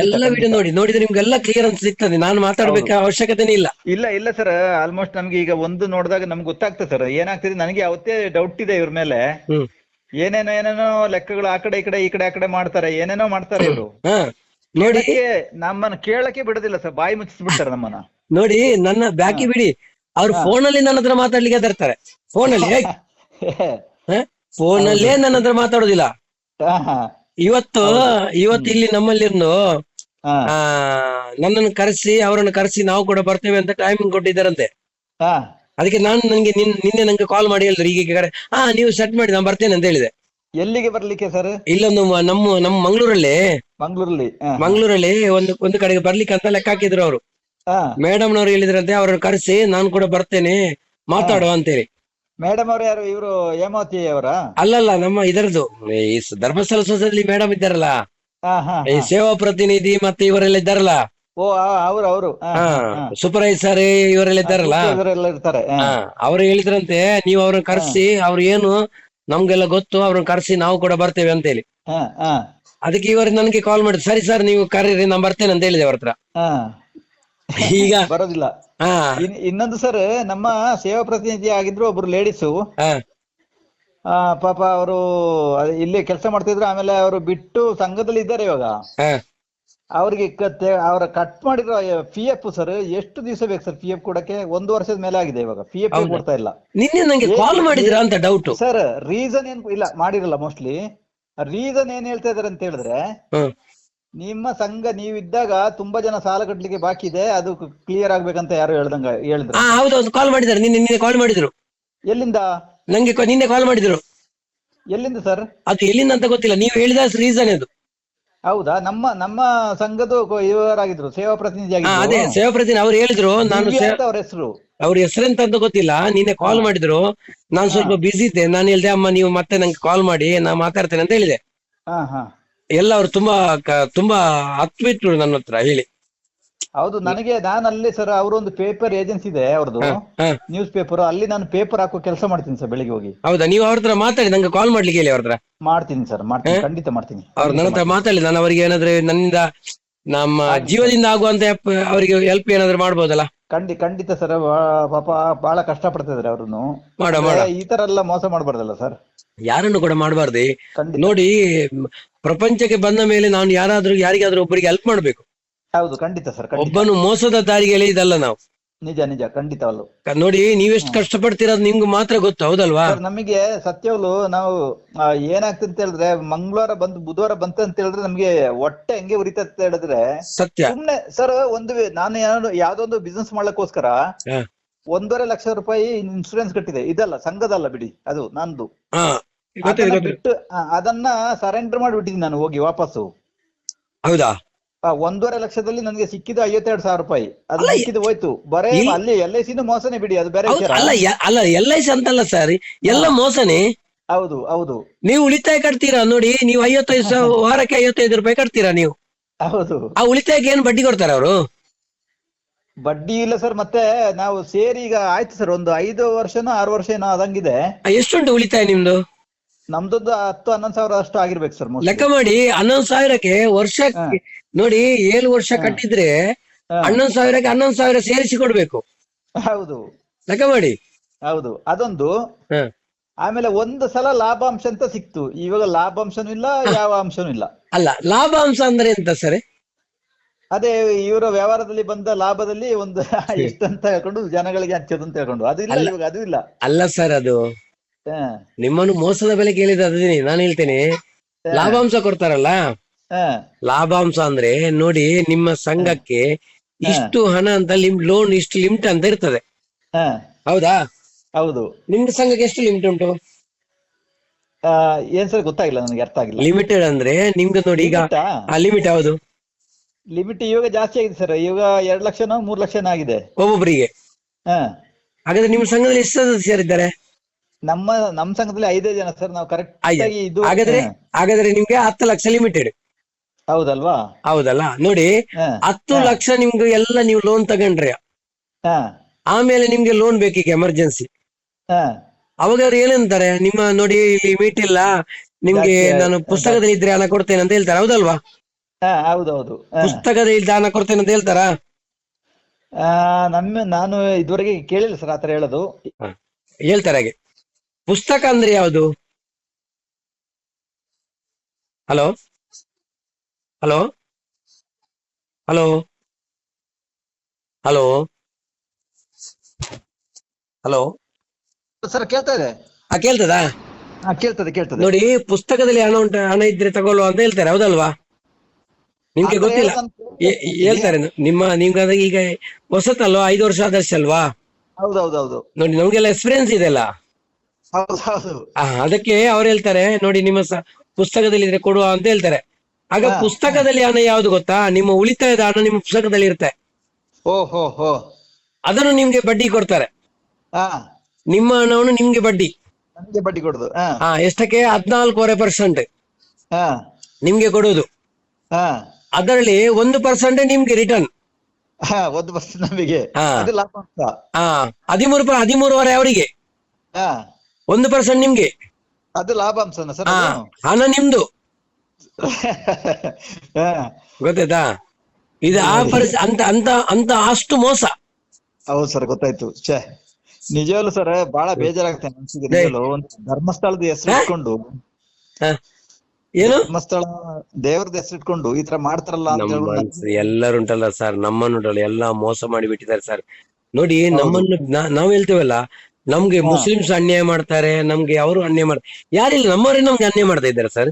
ಎಲ್ಲ ವಿಡಿಯೋ ನೋಡಿ ನೋಡಿದ್ರೆ ನಿಮ್ಗೆಲ್ಲ ಕ್ಲಿಯರ್ ಅಂತ ಸಿಗ್ತದೆ. ನಾನು ಮಾತಾಡ್ಬೇಕ ಅವಶ್ಯಕತೆನೇ ಇಲ್ಲ. ಇಲ್ಲ ಇಲ್ಲ ಸರ್ ಆಲ್ಮೋಸ್ಟ್ ನಮ್ಗೆ ಈಗ ಒಂದು ನೋಡಿದಾಗ ನಮ್ಗೆ ಗೊತ್ತಾಗ್ತದೆ ಸರ್ ಏನಾಗ್ತದೆ? ನನಗೆ ಅವತ್ತೇ ಡೌಟ್ ಇದೆ ಇವ್ರ ಮೇಲೆ. ಏನೇನೋ ಏನೇನೋ ಲೆಕ್ಕಗಳು ಆ ಕಡೆ ಈ ಕಡೆ ಈ ಕಡೆ ಆ ಕಡೆ ಮಾಡ್ತಾರೆ. ಏನೇನೋ ಮಾಡ್ತಾರೆ ಇವರು. ನೋಡಿ. ನಮ್ಮನ್ನ ಕೇಳಕ್ಕೆ ಬಿಡೋದಿಲ್ಲ ಸರ್ ಬಾಯಿ ಮುಚ್ಚಿಸ್ಬಿಡ್ತಾರೆ ನಮ್ಮನ್ನ. ನೋಡಿ ನನ್ನ ಬ್ಯಾಕಿ ಬಿಡಿ. ಅವ್ರು. ಫೋನ್ ಅಲ್ಲಿ ನನ್ನ ಹತ್ರ ಮಾತಾಡ್ಲಿಕ್ಕೆ ತರ್ತಾರೆ ಫೋನ್ ಅಲ್ಲಿ ಫೋನ್ ಅಲ್ಲೇ ನನ್ನ ಹತ್ರ ಮಾತಾಡೋದಿಲ್ಲ. ಇವತ್ತು ಇವತ್ತು ಇಲ್ಲಿ ನಮ್ಮಲ್ಲಿರ್ನು ಆ ನನ್ನನ್ನು ಕರೆಸಿ ಅವರನ್ನು ಕರೆಸಿ ನಾವು ಕೂಡ ಬರ್ತೇವೆ ಅಂತ ಟೈಮಿಂಗ್ ಕೊಟ್ಟಿದ್ದಾರಂತೆ. ಹಾ. ಅದಕ್ಕೆ ನಾನು ನಂಗೆ ನಿನ್- ನಿನ್ನೆ ನಂಗೆ ಕಾಲ್ ಮಾಡಿ ಹೇಳಿದ್ರು. ಈಗ ಕರೆ ಹಾ ನೀವು ಸೆಟ್ ಮಾಡಿ ನಾನು ಬರ್ತೇನೆ ಅಂತ ಹೇಳಿದೆ. ಎಲ್ಲಿಗೆ ಬರ್ಲಿಕ್ಕೆ ಸರ್ ಇಲ್ಲೊಂದು ನಮ್ಮ ನಮ್ಮ ಮಂಗಳೂರಲ್ಲಿ. ಮಂಗ್ಳೂರಲ್ಲಿ ಮಂಗ್ಳೂರಲ್ಲಿ ಒಂದು ಒಂದು ಕಡೆಗೆ ಬರ್ಲಿಕ್ಕೆ ಅಂತ ಲೆಕ್ಕ ಹಾಕಿದ್ರು ಅವರು. ಹಾ. ಮೇಡಮ್ನವ್ರು ಹೇಳಿದ್ರಂತೆ ಅವ್ರನ್ನ ಕರೆಸಿ ನಾನು ಕೂಡ ಬರ್ತೇನೆ ಮಾತಾಡುವ ಅಂತೇಳಿ. ಮೇಡಮ್ ಅವ್ರು ಯಾರು? ಇವರು ಹೇಮಾವತಿ ಅವರ? ಅಲ್ಲಲ್ಲ ನಮ್ಮ ಇದರದ್ದು. ಈ ಸ- ಧರ್ಮಸ್ಥಳ ಸೊಸೈಟಿ ಮೇಡಮ್ ಇದ್ದಾರಲ್ಲ. ಈ ಸೇವಾ ಪ್ರತಿನಿಧಿ ಮತ್ತೆ ಇವರೆಲ್ಲ ಇದ್ದಾರಲ್ಲ. ಓ ಅವರು ಅವರು. ಹಾ ಸೂಪರ್ವೈಸರ್ ಇವರೆಲ್ಲ ಇದ್ದಾರಲ್ಲ. ಇವರೆಲ್ಲ ಇರ್ತಾರೆ. ಅವ್ರು ಹೇಳಿದ್ರಂತೆ ನೀವು ಅವ್ರನ್ನ ಕರೆಸಿ ಅವ್ರು ಏನು ನಮ್ಗೆಲ್ಲ ಗೊತ್ತು ಅವ್ರನ್ನ ಕರೆಸಿ ನಾವು ಕೂಡ ಬರ್ತೇವೆ ಅಂತ ಹೇಳಿ ಅದಕ್ಕೆ ಇವರು ನನಗೆ ಕಾಲ್ ಮಾಡಿದ್ರು. ಸರಿ ಸರ್ ನೀವು ಕರೀರಿ ನಾನು ಬರ್ತೇನೆ ಅಂತ ಹೇಳಿದೆ ಅವ್ರ ಹತ್ರ. ಈಗ ಬರೋದಿಲ್ಲ. ಹಾ. ಇನ್ನೊಂದು ಸರ್ ನಮ್ಮ ಸೇವಾ ಪ್ರತಿನಿಧಿ ಆಗಿದ್ರು ಒಬ್ರು ಲೇಡೀಸು. ಆ ಪಾಪ ಅವರು ಇಲ್ಲಿ ಕೆಲಸ ಮಾಡ್ತಿದ್ರು ಆಮೇಲೆ ಅವರು ಬಿಟ್ಟು ಸಂಘದಲ್ಲಿ ಇದ್ದಾರೆ ಇವಾಗ. ಅವ್ರಿಗೆ ಕತ್ತೆ ಅವರ ಕಟ್ ಮಾಡಿದ್ರು ಪಿ ಎಫ್ ಸರ್ ಎಷ್ಟು ದಿವಸ ಬೇಕು ಸರ್ ಪಿ ಎಫ್ ಕೊಡಕ್ಕೆ? ಒಂದು ವರ್ಷದ ಮೇಲೆ ಆಗಿದೆ ಇವಾಗ. ಪಿ ಎಫ್ ಕೊಡ್ತಾ ಇಲ್ಲ. ನಿನ್ನೆ ನಂಗೆ ಕಾಲ್ ಮಾಡಿದ್ರ ಅಂತ ಡೌಟ್ ಸರ್ ರೀಸನ್ ಏನ್ ಇಲ್ಲ ಮಾಡಿರಲ್ಲ ಮೋಸ್ಟ್ಲಿ ರೀಸನ್ ಏನ್ ಹೇಳ್ತಾ ಇದಾರೆ ಅಂತ ಹೇಳಿದ್ರೆ ನಿಮ್ಮ ಸಂಘ ನೀವಿದ್ದಾಗ ತುಂಬಾ ಜನ ಸಾಲ ಕಟ್ಲಿಕ್ಕೆ ಬಾಕಿ ಇದೆ ಅದು ಕ್ಲಿಯರ್ ಆಗ್ಬೇಕಂತ ಯಾರು ಹೇಳ್ದಂಗ ಹೇಳಿದ್ರು? ಹಾ ಹೌದೌದು ಕಾಲ್ ಮಾಡಿದ್ರು ನಿನ್ನೆ ನಿನ್ನೆ ಕಾಲ್ ಮಾಡಿದ್ರು. ಎಲ್ಲಿಂದ? ನಂಗೆ ಕೊ- ನಿನ್ನೆ ಕಾಲ್ ಮಾಡಿದ್ರು. ಎಲ್ಲಿಂದ ಸರ್? ಅದು ಎಲ್ಲಿಂದ ಅಂತ ಗೊತ್ತಿಲ್ಲ. ನೀವು ಹೇಳಿದ ರೀಸನ್ ಇದು ಹೌದಾ? ನಮ್ಮ ನಮ್ಮ ಸಂಘದ ಇವರಾಗಿದ್ರು ಸೇವಾ ಪ್ರತಿನಿಧಿ ಹಾ ಅದೇ ಆಗಿದ್ರು ಸೇವಾ ಪ್ರತಿನಿಧಿ ಅವ್ರು ಹೇಳಿದ್ರು. ನಾನು ದಿವ್ಯಾ ಸೇ- ಅಂತ ಅವ್ರ ಹೆಸರು. ಅವ್ರ ಹೆಸರೆಂತ ಅಂತ ಗೊತ್ತಿಲ್ಲ. ನಿನ್ನೆ ಕಾಲ್ ಮಾಡಿದ್ರು. ನಾನು ಸ್ವಲ್ಪ ಬಿಸಿ ಇದ್ದೆ. ನಾನು ಹೇಳ್ದೆ ಅಮ್ಮ ನೀವು ಮತ್ತೆ ನಂಗೆ ಕಾಲ್ ಮಾಡಿ ನಾ ಮಾತಾಡ್ತೇನೆ ಅಂತ ಹೇಳಿದೆ. ಹಾ ಹಾ. ಎಲ್ಲ ಅವ್ರು ತುಂಬಾ ಕ- ತುಂಬಾ ಹತ್ಬಿಟ್ರು ನನ್ನ ಹತ್ರ ಹೇಳಿ. ಹೌದು ನನಗೆ ನಾನು ಅಲ್ಲಿ ಸರ್ ಅವರೊಂದು ಪೇಪರ್ ಏಜೆನ್ಸಿ ಇದೆ ಅವ್ರದ್ದು ಹಾ. ನ್ಯೂಸ್ ಪೇಪರ್ ಅಲ್ಲಿ ನಾನು ಪೇಪರ್ ಹಾಕೋ ಕೆಲಸ ಮಾಡ್ತೀನಿ ಸರ್ ಬೆಳಿಗ್ಗೆ ಹೋಗಿ. ಹೌದಾ? ನೀವು ಅವ್ರ ಹತ್ರ ಮಾತಾಡಿ ನಂಗೆ ಕಾಲ್ ಮಾಡ್ಲಿಕ್ಕೆ ಹೇಳಿ ಅವ್ರ ಹತ್ರ. ಮಾಡ್ತೀನಿ ಸರ್ ಮಾಡ್ತೀನಿ ಖಂಡಿತ ಮಾಡ್ತೀನಿ. ಅವ್ರ ನನ್ನ ಹತ್ರ ಮಾತಾಡಿ ನಾನು ಅವರಿಗೆ ಏನಾದ್ರೆ ನನ್ನಿಂದ ನಮ್ಮ ಜೀವದಿಂದ ಆಗುವಂತ ಅವರಿಗೆ ಹೆಲ್ಪ್ ಏನಾದ್ರು ಮಾಡ್ಬೋದಲ್ಲ? ಖಂಡಿ ಖಂಡಿತ ಸರ್. ಪಾಪ ಬಹಳ ಕಷ್ಟ ಪಡ್ತಾ ಇದಾರೆ ಅವ್ರನ್ನು ಈ ತರ ಎಲ್ಲ ಮೋಸ ಮಾಡಬಾರ್ದಲ್ಲ ಸರ್? ಯಾರನ್ನು ಕೂಡ ಮಾಡಬಾರ್ದು. ನೋಡಿ ಪ್ರಪಂಚಕ್ಕೆ ಬಂದ ಮೇಲೆ ನಾನು ಯಾರಾದ್ರೂ ಯಾರಿಗಾದ್ರೂ ಒಬ್ಬರಿಗೆ ಹೆಲ್ಪ್ ಮಾಡ್ಬೇಕು. ಹೌದು ಖಂಡಿತ ಸರ್ ಒಬ್ಬನು ಮೋಸದ ದಾರಿಗೆ ಇದಲ್ಲ ನಾವು. ನಿಜ ನಿಜ. ಖಂಡಿತವಲ್ಲ ನೋಡಿ ನೀವೆಷ್ಟು ಕಷ್ಟಪಡ್ತೀರದು ನಿಮ್ಗೆ ಮಾತ್ರ ಗೊತ್ತು ಹೌದಲ್ವಾ? ಸರ್ ನಮಗೆ ಸತ್ಯವಲ್ಲು ನಾವು ಆ, ಏನಾಗ್ತದೆ ಅಂತ ಹೇಳಿದ್ರೆ ಮಂಗಳವಾರ ಬಂದು ಬುಧವಾರ ಬಂತು ಅಂತ ಹೇಳಿದ್ರೆ ನಮ್ಗೆ ಹೊಟ್ಟೆ ಹೆಂಗೆ ಉರಿತ ಅಂತ ಹೇಳಿದ್ರೆ ಸತ್ಯ. ಸುಮ್ನೆ ಸರ್ ಒಂದು ವೆ- ನಾನು ಯಾವ್ದೋ ಯಾವ್ದೋ ಒಂದು ಬಿಸ್ನೆಸ್ ಮಾಡ್ಲಕ್ಕೋಸ್ಕರ ಹ. ಒಂದೂವರೆ ಲಕ್ಷ ರೂಪಾಯಿ ಇನ್ಸೂರೆನ್ಸ್ ಕಟ್ಟಿದೆ. ಇದಲ್ಲ ಸಂಘದಲ್ಲ ಬಿಡಿ ಅದು ನಂದು. ಹಾ ಗೊತ್ತಿದೆ ಅದನ್ನ ಗೊತ್ತಿದೆ. ಬಿಟ್ಟು ಆ, ಅದನ್ನ ಸರೆಂಡರ್ ಮಾಡಿಬಿಟ್ಟಿದ್ದೀನಿ ನಾನು ಹೋಗಿ ವಾಪಸ್ಸು. ಹೌದಾ? ಒಂದೂವರೆ ಲಕ್ಷದಲ್ಲಿ ನನಗೆ ಸಿಕ್ಕಿದ ಐವತ್ತೆರಡು ಸಾವಿರ ರೂಪಾಯಿ. ಅದು ಸಿಕ್ಕಿದ ಸಿಕ್ಕಿದ್ದು ಹೋಯ್ತು. ಬರೇ ಅಲ್ಲಿ ಎಲ್ ಐ ಸಿನೂ ಮೋಸನೆ ಬಿಡಿ ಅದು ಬೇರೆ ವಿಚಾರ. ಅಲ್ಲ ಯ- ಅಲ್ಲ ಎಲ್ ಐ ಸಿ ಅಂತಲ್ಲ ಸರ್ ಎಲ್ಲ ಮೋಸನೆ? ಹೌದು ಹೌದು. ನೀವು ಉಳಿತಾಯ ಕಟ್ತೀರಾ ನೋಡಿ ನೀವು ಐವತ್ತೈದು ಸಾವಿರ ವಾರಕ್ಕೆ ಐವತ್ತೈದು ರೂಪಾಯಿ ಕಟ್ತೀರಾ ನೀವು? ಹೌದು. ಆ ಉಳಿತಾಯಕ್ಕೆ ಏನ್ ಬಡ್ಡಿ ಕೊಡ್ತಾರೆ ಅವರು? ಬಡ್ಡಿ ಇಲ್ಲ ಸರ್ ಮತ್ತೆ ನಾವು ಸೇರಿ ಈಗ ಆಯ್ತು ಸರ್ ಒಂದು ಐದು ವರ್ಷನೋ ಆರು ವರ್ಷ ಏನೋ ಆದಂಗಿದೆ ಎಷ್ಟುಂಟು ಉಳಿತಾಯ ನಿಮ್ದು? ನಮ್ದೊಂದು ಹತ್ತು ಹನ್ನೊಂದು ಸಾವಿರ ಅಷ್ಟು ಆಗಿರ್ಬೇಕು ಸರ್ ಲೆಕ್ಕ ಮಾಡಿ ಹನ್ನೊಂದು ಸಾವಿರಕ್ಕೆ ವರ್ಷ ನೋಡಿ ಏಳು ವರ್ಷ ಕಟ್ಟಿದ್ರೆ. ಹನ್ನೊಂದು ಸಾವಿರಕ್ಕೆ ಹನ್ನೊಂದು ಸಾವಿರ ಸೇರಿಸಿ ಕೊಡ್ಬೇಕು. ಹೌದು. ಲೆಕ್ಕ ಮಾಡಿ. ಹೌದು. ಅದೊಂದು. ಆಮೇಲೆ ಒಂದು ಸಲ ಲಾಭಾಂಶ ಅಂತ ಸಿಕ್ತು. ಇವಾಗ ಲಾಭಾಂಶನೂ ಇಲ್ಲ ಯಾವ ಅಂಶನೂ ಇಲ್ಲ. ಅಲ್ಲ ಲಾಭಾಂಶ ಅಂದ್ರೆ ಎಂತ ಸರ್? ಅದೇ ಇವರ ವ್ಯವಹಾರದಲ್ಲಿ ಬಂದ ಲಾಭದಲ್ಲಿ ಒಂದು ಎಷ್ಟಂತ ಹೇಳ್ಕೊಂಡು ಜನಗಳಿಗೆ ಹಚ್ಚದಂತ ಅಂತ ಹೇಳ್ಕೊಂಡು. ಅದು ಇಲ್ಲ ಇವಾಗ ಅದು ಇಲ್ಲ. ಅಲ್ಲ ಸರ್ ಅದು ನಿಮ್ಮನ್ನು ಮೋಸದ ಬೆಲೆ ಕೇಳಿದ ಅದೇ ನಾನು ಹೇಳ್ತೇನೆ. ಲಾಭಾಂಶ ಕೊಡ್ತಾರಲ್ಲ? ಲಾಭಾಂಶ ಅಂದ್ರೆ ನೋಡಿ ನಿಮ್ಮ ಸಂಘಕ್ಕೆ ಇಷ್ಟು ಹಣ ಅಂತ ಲಿಮ್ ಲೋನ್ ಇಷ್ಟು ಲಿಮಿಟ್ ಅಂತ ಇರ್ತದೆ. ಹ, ಹೌದಾ? ಹೌದು. ನಿಮ್ದು ಸಂಘಕ್ಕೆ ಎಷ್ಟು ಲಿಮಿಟ್ ಉಂಟು? ಆ, ಏನ್ ಸರ್ ಗೊತ್ತಾಗಿಲ್ಲ ನನಗೆ ಅರ್ಥ ಆಗಿಲ್ಲ. ಲಿಮಿಟೆಡ್ ಅಂದ್ರೆ ನಿಮ್ಗೆ ನೋಡಿ ಈಗ ಲಿಮಿಟ್? ಯಾವ್ದು? ಲಿಮಿಟ್ ಇವಾಗ ಜಾಸ್ತಿ ಆಗಿದೆ ಸರ್ ಇವಾಗ ಎರಡು ಲಕ್ಷನೋ ಮೂರ್ ಲಕ್ಷನೋ ಆಗಿದೆ. ಒಬ್ಬೊಬ್ಬರಿಗೆ ಹ. ಹಾಗಾದ್ರೆ ನಿಮ್ಮ ಸಂಘದಲ್ಲಿ ಎಷ್ಟು ಸದಸ್ಯರಿದ್ದಾರೆ? ನಮ್ಮ ನಮ್ಮ ಸಂಘದಲ್ಲಿ ಐದೇ ಜನ ಸರ್ ನಾವು ಕರೆಕ್ಟ್ ಆಗಿ ಇದು ಹಾಗಾದ್ರೆ ಹಾಗಾದ್ರೆ ನಿಮ್ಗೆ ಹತ್ತು ಲಕ್ಷ ಲಿಮಿಟೆಡ್ ಹೌದಲ್ವಾ? ಹೌದಲ್ಲ? ನೋಡಿ ಹ, ಹತ್ತು ಲಕ್ಷ ನಿಮ್ಗೆ ಎಲ್ಲ ನೀವು ಲೋನ್ ತಗೊಂಡ್ರೆ. ಹ, ಆಮೇಲೆ ನಿಮ್ಗೆ ಲೋನ್ ಬೇಕೀಗ ಎಮರ್ಜೆನ್ಸಿ ಹಾ. ಅವಾಗ ಅವ್ರು ಏನಂತಾರೆ? ನಿಮ್ಮ ನೋಡಿ ಲಿಮಿಟ್ ಇಲ್ಲ. ನಿಮ್ಗೆ ಜಾಸ್ತಿ ನಾನು ಪುಸ್ತಕದಲ್ಲಿ ಇದ್ರೆ ಹಣ ಕೊಡ್ತೇನೆ ಅಂತ ಹೇಳ್ತಾರೆ. ಹೌದಲ್ವಾ? ಹಾ ಹೌದೌದು. ಪುಸ್ತಕದ ಪುಸ್ತಕದಲ್ಲಿ ಇದ್ರೆ ಹಣ ಕೊಡ್ತೇನೆ ಅಂತ ಹೇಳ್ತಾರಾ? ಆ, ನಮ್ಮ ನಾನು ಇದುವರೆಗೆ ಕೇಳಿಲ್ಲ ಸರ್ ಆತರ ಹೇಳೋದು. ಹೇಳ್ತಾರೆ ಹಾಗೆ. ಪುಸ್ತಕ ಅಂದ್ರೆ ಯಾವುದು? Hello? Hello? Hello? Hello? Hello? Sir ಕೇಳ್ತಾ ಇದೆ. ಆ ಕೇಳ್ತದಾ? ಹಾ ಕೇಳ್ತದೆ ಕೇಳ್ತದೆ. ನೋಡಿ ಪುಸ್ತಕದಲ್ಲಿ ಹಣ ಉಂಟು ಹಣ ಇದ್ರೆ ತಗೊಳ್ಳುವ ಅಂತ ಹೇಳ್ತಾರೆ ಹೌದಲ್ವಾ? ನಿಮ್ಗೆ ಗೊತ್ತಿಲ್ಲ. ಏ- ಹೇಳ್ತಾರೆ ನಿಮ್ಮ ನಿಮ್ಗೆ ಈಗ ಹೊಸತಲ್ವಾ ಐದು ವರ್ಷ ಆದರ್ಶ ಅಲ್ವಾ ಹೌದೌದೌದು. ನೋಡಿ ನಮ್ಗೆಲ್ಲ ಎಕ್ಸ್ಪೀರಿಯನ್ಸ್ ಇದೆಲ್ಲ ಅದಕ್ಕೆ ಅವ್ರು ಹೇಳ್ತಾರೆ ನೋಡಿ ನಿಮ್ಮ ಪುಸ್ತಕದಲ್ಲಿ ಇದ್ರೆ ಕೊಡುವ ಅಂತ ಹೇಳ್ತಾರೆ. ಆಗ ಪುಸ್ತಕದಲ್ಲಿ ಹಣ ಯಾವ್ದು ಗೊತ್ತಾ? ನಿಮ್ಮ ಉಳಿತಾಯದ ಹಣ ನಿಮ್ಮ ಪುಸ್ತಕದಲ್ಲಿ ಇರುತ್ತೆ. ಓ ಹೋ ಹೋ. ಅದನ್ನು ನಿಮ್ಗೆ ಬಡ್ಡಿ ಕೊಡ್ತಾರೆ. ಹಾ. ನಿಮ್ಮ ಹಣವನ್ನು ನಿಮ್ಗೆ ಬಡ್ಡಿ. ನಮ್ಗೆ ಬಡ್ಡಿ ಕೊಡುದು ಎಷ್ಟಕ್ಕೆ? ಹದ್ನಾಲ್ಕೂವರೆ ಪರ್ಸೆಂಟ್ ನಿಮ್ಗೆ ಕೊಡುದು. ಹಾ. ಅದರಲ್ಲಿ ಒಂದು ಪರ್ಸೆಂಟ್ ನಿಮ್ಗೆ ರಿಟರ್ನ್ ಹಾ ಒಂದು ಪರ್ಸೆಂಟ್ ನಮಗೆ. ಹದಿಮೂರು ಹದಿಮೂರುವರೆ ಅವರಿಗೆ. ಒಂದು ಪರ್ಸೆಂಟ್ ನಿಮ್ಗೆ. ಅದು ಲಾಭಾಂಶನ ಸರ್ ಅದು? ಹಣ ನಿಮ್ದು. ಹಾ. ಗೊತ್ತಾಯ್ತಾ? ಇದು ಆ ಪರಿಸ್ ಅಂತ ಅಂತ ಅಂತ ಅಷ್ಟು ಮೋಸ. ಹೌದು ಸರ್ ಗೊತ್ತಾಯ್ತು. ಛೇ ನಿಜವಾಗ್ಲು ಸರ್ ಬಹಳ ಬೇಜಾರಾಗುತ್ತೆ ಮನ್ಸಿಗೆ ಒಂದು ಧರ್ಮಸ್ಥಳದ ಹೆಸರು ಇಟ್ಕೊಂಡು. ಹ. ಏನು? ಧರ್ಮಸ್ಥಳ ದೇವ್ರದ ಹೆಸರು ಇಟ್ಕೊಂಡು ಈ ತರ ಮಾಡ್ತಾರಲ್ಲ ಅಂತ ನಮ್ಮ ಹೇಳ್ಬಿಟ್ಟು ಮನ್ಸು ಎಲ್ಲರುಂಟಲ್ಲ ಸರ್ ನಮ್ಮನ್ನುಂಟಲ್ಲ ಎಲ್ಲ ಮೋಸ ಮಾಡಿ ಬಿಟ್ಟಿದ್ದಾರೆ ಸರ್. ನೋಡಿ ನಮ್ಮನ್ನು ನಾ- ನಾವ್ ಹೇಳ್ತೇವಲ್ಲ ನಮ್ಗೆ ಮುಸ್ಲಿಮ್ಸ್ ಅನ್ಯಾಯ ಮಾಡ್ತಾರೆ ನಮ್ಗೆ ಅವರು ಅನ್ಯಾಯ ಮಾಡ್ತಾರೆ ಯಾರಿಲ್ಲ ನಮ್ಮವರೇ ನಮ್ಗೆ ಅನ್ಯಾಯ ಮಾಡ್ತಾ ಇದ್ದಾರೆ ಸರ್.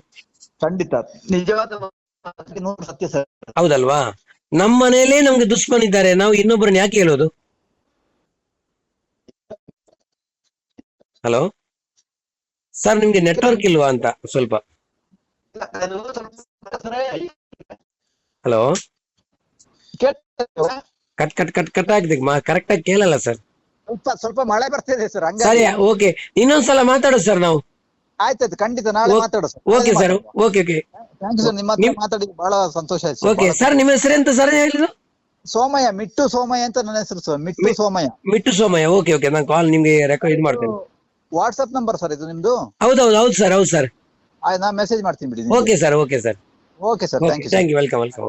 ಖಂಡಿತ. ನಿಜವಾದ ಸತ್ಯ ಸರ್. ಹೌದಲ್ವಾ? ನಮ್ಮ ಮನೆಯಲ್ಲೇ ನಮ್ಗೆ ದುಷ್ಮನ್ ಇದ್ದಾರೆ. ನಾವು ಇನ್ನೊಬ್ಬರನ್ನ ಯಾಕೆ ಹೇಳೋದು? ಹಲೋ? ಸರ್ ನಿಮ್ಗೆ ನೆಟ್ವರ್ಕ್ ಇಲ್ವಾ ಅಂತ ಸ್ವಲ್ಪ. Hello? Cut cut cut cut ಆಗಿದೆ ಕರೆಕ್ಟ್ ಆಗಿ ಕೇಳಲ್ಲ ಸರ್. ಸ್ವಲ್ಪ ಸ್ವಲ್ಪ ಮಳೆ ಬರ್ತಿದೆ ಸರ್ ಹಂಗಾಗಿ ಸರಿ ಓಕೆ ಇನ್ನೊಂದ್ಸಲ ಮಾತಾಡೋದು ಸರ್ ನಾವು. ಆಯ್ತಾಯ್ತು ಖಂಡಿತ ನಾಳೆ ಓ- ಮಾತಾಡೋ sir okay sir okay okay thank you sir ನಿಮ್ಮ ಹತ್ರ ಮಾತಾಡಿ ಬಹಳ ಸಂತೋಷ ಆಯ್ತು. ಓಕೆ ಬಹಳ. ಸರ್ ನಿಮ್ಮ ಹೆಸರು ಎಂತ ಸರ್ ಹೇಳಿದ್ರು ಸೋಮಯ್ಯ ಮಿಟ್ಟು ಸೋಮಯ್ಯ ಅಂತ ನನ್ನ ಹೆಸರು sir Mittu Somaiah. Mittu Somaiah okay okay ನಾನು ಕಾಲ್ ನಿಮ್ಗೆ ರೆಕಾರ್ಡ್ ಇದು ಮಾಡ್ತೇನೆ. ವಾಟ್ಸ್ಆಪ್ ನಂಬರ್ ಸರ್ ಇದು ನಿಮ್ದು? ಹೌದೌದು ಹೌದು ಸರ್ ಹೌದು ಸರ್ ಆಯ್ತು ನಾ ಮೆಸೇಜ್ ಮಾಡ್ತೀನಿ ಬಿಡಿ okay sir okay sir okay sir thank you thank you welcome welcome